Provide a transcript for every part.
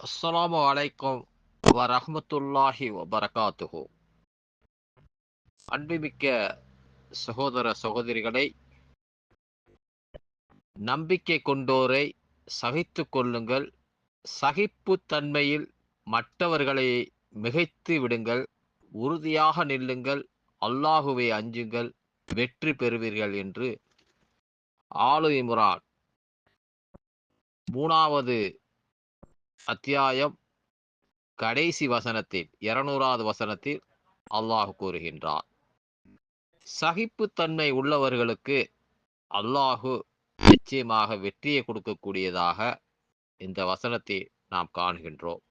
அஸ்ஸலாமு அலைக்கும் வரஹ்மத்துல்லாஹி வபரகாத்துஹு அன்புமிக்க சகோதர சகோதரிகளை நம்பிக்கை கொண்டோரை சகித்து கொள்ளுங்கள். சகிப்பு தன்மையில் மற்றவர்களை மிகைத்து விடுங்கள். உறுதியாக நில்லுங்கள். அல்லாஹுவை அஞ்சுங்கள். வெற்றி பெறுவீர்கள் என்று ஆலு இம்ரான் மூணாவது அத்தியாயம் கடைசி வசனத்தில் இருநூறாவது வசனத்தில் அல்லாஹ் கூறுகின்றார். சகிப்புத்தன்மை உள்ளவர்களுக்கு அல்லாஹு நிச்சயமாக வெற்றியை கொடுக்கக்கூடியதாக இந்த வசனத்தை நாம் காண்கின்றோம்.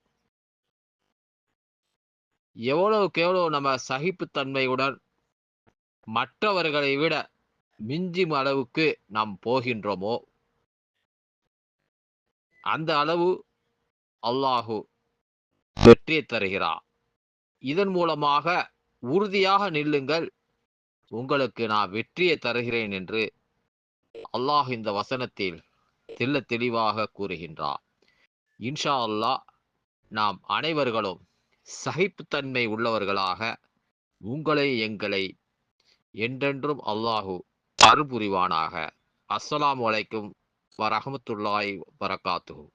எவ்வளவுக்கு எவ்வளவு நம்ம சகிப்புத்தன்மையுடன் மற்றவர்களை விட மிஞ்சும் அளவுக்கு நாம் போகின்றோமோ அந்த அளவு அல்லாஹு வெற்றியை தருகிறார் இதன் மூலமாக உறுதியாக நில்லுங்கள். உங்களுக்கு நான் வெற்றியை தருகிறேன் என்று அல்லாஹ் இந்த வசனத்தில் தெல்ல தெளிவாக கூறுகின்றார் இன்ஷா அல்லாஹ் நாம் அனைவர்களும் சகிப்புத்தன்மை உள்ளவர்களாக உங்களை எங்களை என்றென்றும் அல்லாஹு அருள்புரிவானாக அஸ்ஸலாமு அலைக்கும் வரஹமத்துல்லாஹி வரகாத்துஹு